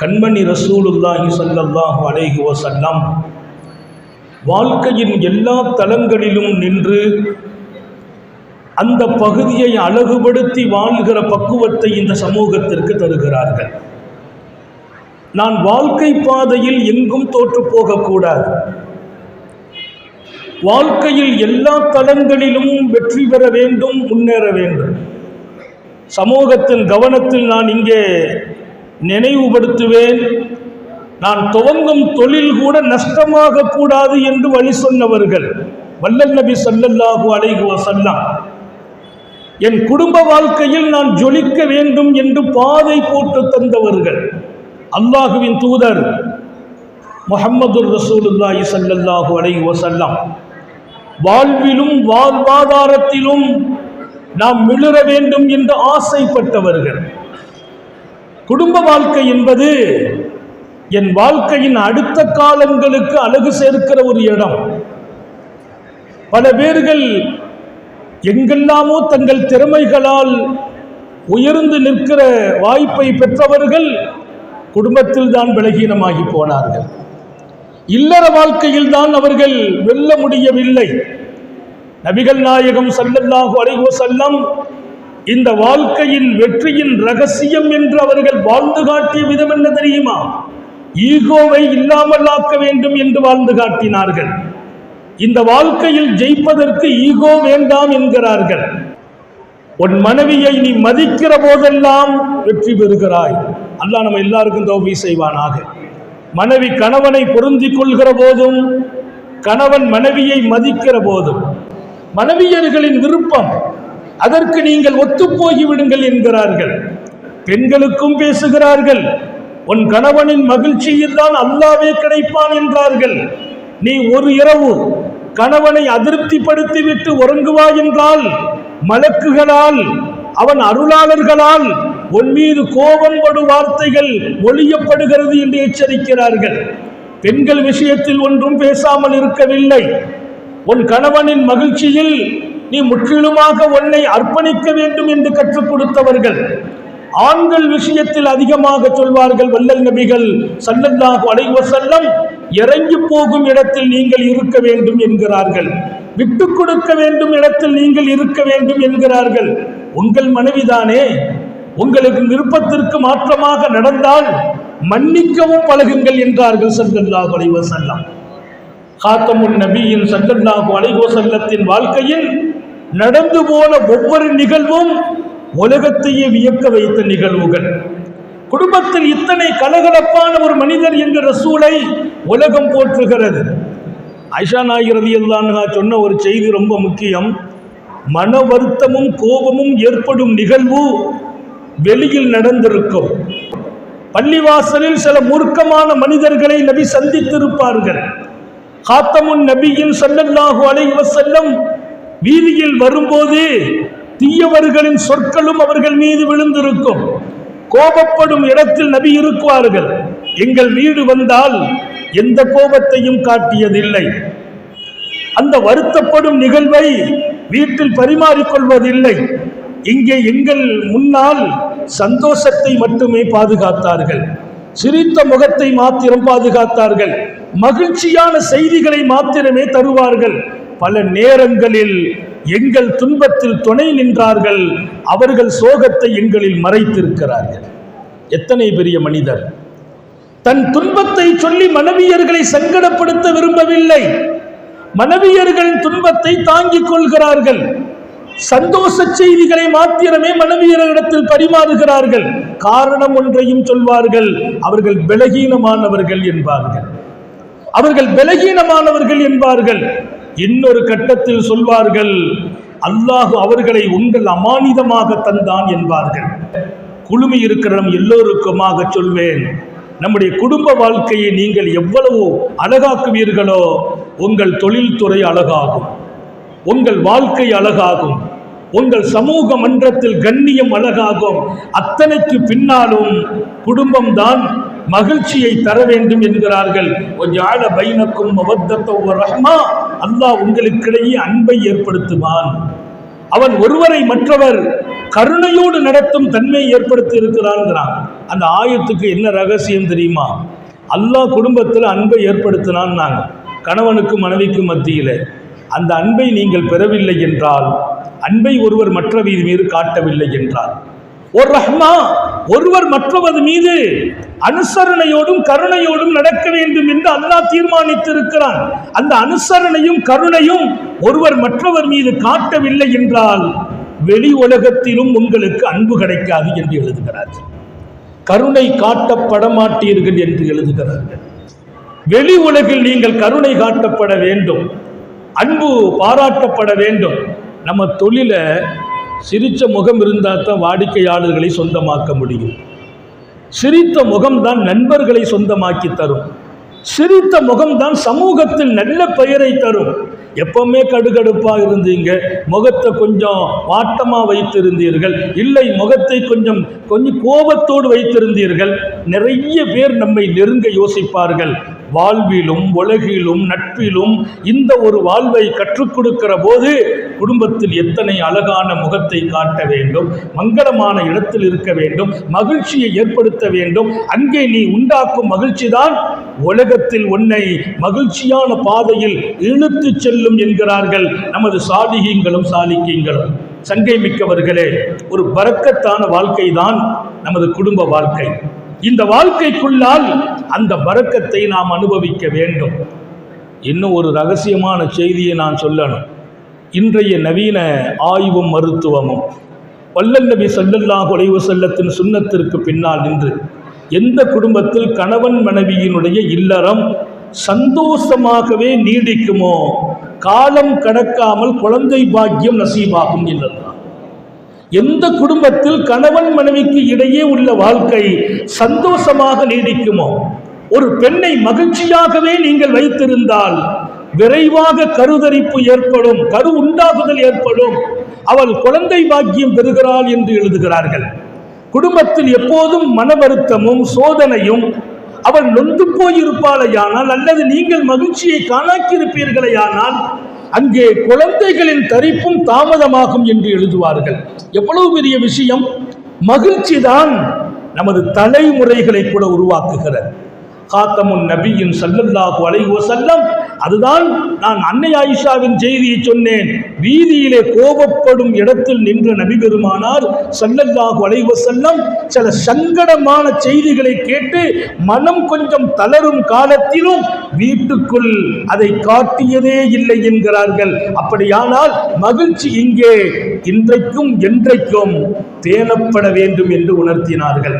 கண்மணி ரசூலுல்லாஹி ஸல்லல்லாஹு அலைஹி வஸல்லம் வாழ்க்கையின் எல்லா தளங்களிலும் நின்று அந்த பகுதியை அழகுபடுத்தி வாழ்கிற பக்குவத்தை இந்த சமூகத்திற்கு தருகிறார்கள். நான் வாழ்க்கை பாதையில் எங்கும் தோற்று போகக்கூடாது. வாழ்க்கையில் எல்லா தளங்களிலும் வெற்றி பெற வேண்டும் முன்னேற வேண்டும். சமூகத்தின் கவனத்தில் நான் இங்கே நினைவுபடுத்துவேன். நான் துவங்கும் தொழில் கூட நஷ்டமாக கூடாது என்று வழி சொன்னவர்கள் வல்லல் நபி ஸல்லல்லாஹு அலைஹி வஸல்லம் என் குடும்ப வாழ்க்கையில் நான் ஜொலிக்க வேண்டும் என்று பாதை போட்டு தந்தவர்கள் அல்லாஹுவின் தூதர் முகமது ரசூலுல்லாஹி சல்லல்லாஹு அலைஹி வஸல்லம். வாழ்விலும் வாழ்வாதாரத்திலும் நாம் மிளிர வேண்டும் என்று ஆசைப்பட்டவர்கள். குடும்ப வாழ்க்கை என்பது என் வாழ்க்கையின் அடுத்த காலங்களுக்கு அழகு சேர்க்கிற ஒரு இடம். பல பேர்கள் எங்கெல்லாமோ தங்கள் திறமைகளால் உயர்ந்து நிற்கிற வாய்ப்பை பெற்றவர்கள் குடும்பத்தில் தான் பலகீனமாகி போனார்கள். இல்லற வாழ்க்கையில் தான் அவர்கள் வெல்ல முடியவில்லை. நபிகள் நாயகம் சல்லல்லாஹு அலைவோ செல்லம் இந்த வாழ்க்கையின் வெற்றியின் ரகசியம் என்று அவர்கள் வாழ்ந்து காட்டிய விதம் என்ன தெரியுமா? ஈகோவை இல்லாமலாக்க வேண்டும் என்று வாழ்ந்து காட்டினார்கள். இந்த வாழ்க்கையில் ஜெயிப்பதற்கு ஈகோ வேண்டாம் என்கிறார்கள். உன் மனைவியை நீ மதிக்கிற போதெல்லாம் வெற்றி பெறுகிறாய். அல்லாஹ் நம்ம எல்லாருக்கும் தோல்வி செய்வானாக. மனைவி கணவனை பொருந்திக் கொள்கிற போதும் கணவன் மனைவியை மதிக்கிற போதும். மனைவியர்களின் விருப்பம் அதற்கு நீங்கள் ஒத்துப்போகி விடுங்கள் என்கிறார்கள். பெண்களுக்கும் பேசுகிறார்கள். உன் கணவனின் மகிழ்ச்சியில் தான் அல்லாவே கிடைப்பான் என்றார்கள். நீ ஒரு இரவு கணவனை அதிருப்திப்படுத்தி விட்டு உறங்குவாய் என்றால் மலக்குகளால் அவன் அருளாளர்களால் உன் மீது கோபம் படும் வார்த்தைகள் ஒழியப்படுகிறது என்று எச்சரிக்கிறார்கள். பெண்கள் விஷயத்தில் ஒன்றும் பேசாமல் இருக்கவில்லை. உன் கணவனின் மகிழ்ச்சியில் நீ முற்றிலுமாக உன்னை அர்ப்பணிக்க வேண்டும் என்று கற்றுக் கொடுத்தவர்கள். ஆண்கள் விஷயத்தில் அதிகமாக சொல்வார்கள் வல்லல் நபிகள் சல்லல்லாஹு அலைவ செல்லம் இறங்கி போகும் இடத்தில் நீங்கள் இருக்க வேண்டும் என்கிறார்கள். விட்டு கொடுக்க வேண்டும் இடத்தில் நீங்கள் இருக்க வேண்டும் என்கிறார்கள். உங்கள் மனைவிதானே உங்களுக்கு விருப்பத்திற்கு மாற்றமாக நடந்தால் மன்னிக்கவும் பழகுங்கள் என்றார்கள் சல்லல்லாஹு அலைவ செல்லம் காத்தமுன் நபியின் சல்லல்லாஹு அலைவ செல்லத்தின் வாழ்க்கையில் நடந்து போன ஒவ்வொரு நிகழ்வும் உலகத்தையே வியக்க வைத்த நிகழ்வுகள். குடும்பத்தில் இத்தனை கலகலப்பான ஒரு மனிதர் என்ற ரசூலை உலகம் போற்றுகிறது. ஐஷா நாயகரதி அல்லான்ஹா சொன்ன ஒரு செய்தி ரொம்ப முக்கியம். மன வருத்தமும் கோபமும் ஏற்படும் நிகழ்வு வெளியில் நடந்திருக்கும். பள்ளிவாசலில் சில மூர்க்கமான மனிதர்களை நபி சந்தித்திருப்பார்கள். காத்தமுன் நபியின் சல்லல்லாஹு அலைவசல்லம் செல்லம் வீதியில் வரும்போது தீயவர்களின் சொற்களும் அவர்கள் மீது விழுந்திருக்கும். கோபப்படும் இடத்தில் நபி இருக்குவார்கள். எங்கள் வீடு வந்தால் எந்த கோபத்தையும் காட்டியதில்லை. அந்த வருத்தப்படும் நிகழ்வை வீட்டில் பரிமாறிக்கொள்வதில்லை. இங்கே எங்கள் முன்னால் சந்தோஷத்தை மட்டுமே பாதுகாத்தார்கள். சிரித்த முகத்தை மாத்திரம் பாதுகாத்தார்கள். மகிழ்ச்சியான செய்திகளை மாத்திரமே தருவார்கள். பல நேரங்களில் எங்கள் துன்பத்தில் துணை நின்றார்கள் அவர்கள் சோகத்தை எங்களில் மறைத்திருக்கிறார்கள். எத்தனை பெரிய மனிதர். தன் துன்பத்தை சொல்லி மனைவியர்களை சங்கடப்படுத்த விரும்பவில்லை. மனைவியர்கள் துன்பத்தை தாங்கிக் கொள்கிறார்கள். சந்தோஷ செய்திகளை மாத்திரமே மனைவியரிடத்தில் பரிமாறுகிறார்கள். காரணம் ஒன்றையும் சொல்வார்கள் அவர்கள் பலகீனமானவர்கள் என்பார்கள். அவர்கள் பலகீனமானவர்கள் என்பார்கள். இன்னொரு கட்டத்தில் சொல்வார்கள் அல்லாஹு அவர்களை உங்கள் அமானிதமாக தந்தான் என்பார்கள். குழுமி இருக்கிற நம் எல்லோருக்குமாக சொல்வேன் நம்முடைய குடும்ப வாழ்க்கையை நீங்கள் எவ்வளவு அழகாக்குவீர்களோ உங்கள் தொழில்துறை அழகாகும் உங்கள் வாழ்க்கை அழகாகும் உங்கள் சமூக மன்றத்தில் கண்ணியம் அழகாகும். அத்தனைக்கு பின்னாலும் குடும்பம்தான் மகிழ்ச்சியை தர வேண்டும் என்கிறார்கள். ஒஜால பைனக்கும் ரஹ்மா அல்லாஹ் உங்களுக்கிடையே அன்பை ஏற்படுத்துவான். அவன் ஒருவரை மற்றவர் கருணையோடு நடத்தும் தன்மையை ஏற்படுத்தி இருக்கிறான்ங்கிறான் அந்த ஆயத்துக்கு என்ன ரகசியம் தெரியுமா? அல்லாஹ் குடும்பத்தில் அன்பை ஏற்படுத்தினான் நாங்கள் கணவனுக்கும் மனைவிக்கும் மத்தியில். அந்த அன்பை நீங்கள் பெறவில்லை என்றால் அன்பை ஒருவர் மற்றவர் மீது காட்டவில்லை என்றால் ஒரு ரஹ்மா ஒருவர் மற்றவர் மீது அனுசரணையோடும் கருணையோடும் நடக்க வேண்டும் என்று அல்லாஹ் தீர்மானித்திருக்கிறான். அந்த அனுசரணையும் கருணையும் ஒருவர் மற்றவர் மீது காட்டவில்லை என்றால் வெளி உலகத்திலும் உங்களுக்கு அன்பு கிடைக்காது என்று எழுதுகிறார் கருணை காட்டப்பட மாட்டீர்கள் என்று எழுதுகிறார்கள். வெளி உலகில் நீங்கள் கருணை காட்டப்பட வேண்டும். அன்பு பாராட்டப்பட வேண்டும். நம்ம தொழிலை சிரித்த முகம் இருந்தால் தான் வாடிக்கையாளர்களை சொந்தமாக்க முடியும். சிரித்த முகம்தான் நண்பர்களை சொந்தமாக்கி தரும். சிரித்த முகம்தான் சமூகத்தில் நல்ல பெயரை தரும். எப்பவுமே கடுகடுப்பாக இருந்தீங்க. முகத்தை கொஞ்சம் வாட்டமாக வைத்திருந்தீர்கள். இல்லை முகத்தை கொஞ்சம் கொஞ்சம் கோபத்தோடு வைத்திருந்தீர்கள். நிறைய பேர் நம்மை நெருங்க யோசிப்பார்கள். வாழ்விலும் உலகிலும் நட்பிலும் இந்த ஒரு வாழ்வை கற்றுக் கொடுக்கிற போது குடும்பத்தில் எத்தனை அழகான முகத்தை காட்ட வேண்டும் மங்களமான இடத்தில் இருக்க வேண்டும் மகிழ்ச்சியை ஏற்படுத்த வேண்டும். அங்கே நீ உண்டாக்கும் மகிழ்ச்சி தான் உலகத்தில் உன்னை மகிழ்ச்சியான பாதையில் இழுத்துச் செல்லும் என்கிறார்கள் நமது சாலிகங்களும். சாலிக்கியங்களும் சங்கை மிக்கவர்களே ஒரு பறக்கத்தான வாழ்க்கை தான் நமது குடும்ப வாழ்க்கை. இந்த வாழ்க்கைக்குள்ளால் அந்த பறக்கத்தை நாம் அனுபவிக்க வேண்டும். இன்னும் ஒரு ரகசியமான செய்தியை நான் சொல்லணும். இன்றைய நவீன ஆய்வும் மருத்துவமும் வல்லல் நபி ஸல்லல்லாஹு அலைஹி செல்லத்தின் சுண்ணத்திற்கு பின்னால் நின்று எந்த குடும்பத்தில் கணவன் மனைவியினுடைய இல்லறம் சந்தோஷமாகவே நீடிக்குமோ காலம் கடக்காமல் குழந்தை பாக்கியம் நசீபாகும் என்றான் எந்த குடும்பத்தில் கணவன் மனைவிக்கு இடையே உள்ள வாழ்க்கை சந்தோஷமாக நீடிக்குமோ ஒரு பெண்ணை மகிழ்ச்சியாகவே நீங்கள் வைத்திருந்தால் விரைவாக கருதரிப்பு ஏற்படும் கரு உண்டாகுதல் ஏற்படும். அவள் குழந்தை பாக்கியம் பெறுகிறாள் என்று எழுதுகிறார்கள். குடும்பத்தில் எப்போதும் மன வருத்தமும் சோதனையும் அவள் நொந்து போயிருப்பாளையானால் அல்லது நீங்கள் மகிழ்ச்சியை காணாக்கியிருப்பீர்களேயானால் அங்கே குழந்தைகளின் தரிப்பும் தாமதமாகும் என்று எழுதுவார்கள். எவ்வளவு பெரிய விஷயம்? மகிழ்ச்சி தான் நமது தலைமுறைகளை கூட உருவாக்குகிறது. காத்தமுன் நபியின் சல்லல்லாஹு அலைஹி வஸல்லம் அதுதான் நான் அன்னை ஆயிஷாவின் செய்தியை சொன்னேன். வீதியிலே கோபப்படும் இடத்தில் நின்ற நபி பெருமானார் சல்லல்லாஹு செல்லம் சில சங்கடமான செய்திகளை கேட்டு மனம் கொஞ்சம் தளரும் காலத்திலும் வீட்டுக்குள் அதை காட்டியதே இல்லை என்கிறார்கள். அப்படியானால் மகிழ்ச்சி இங்கே இன்றைக்கும் என்றைக்கும் பேணப்பட வேண்டும் என்று உணர்த்தினார்கள்.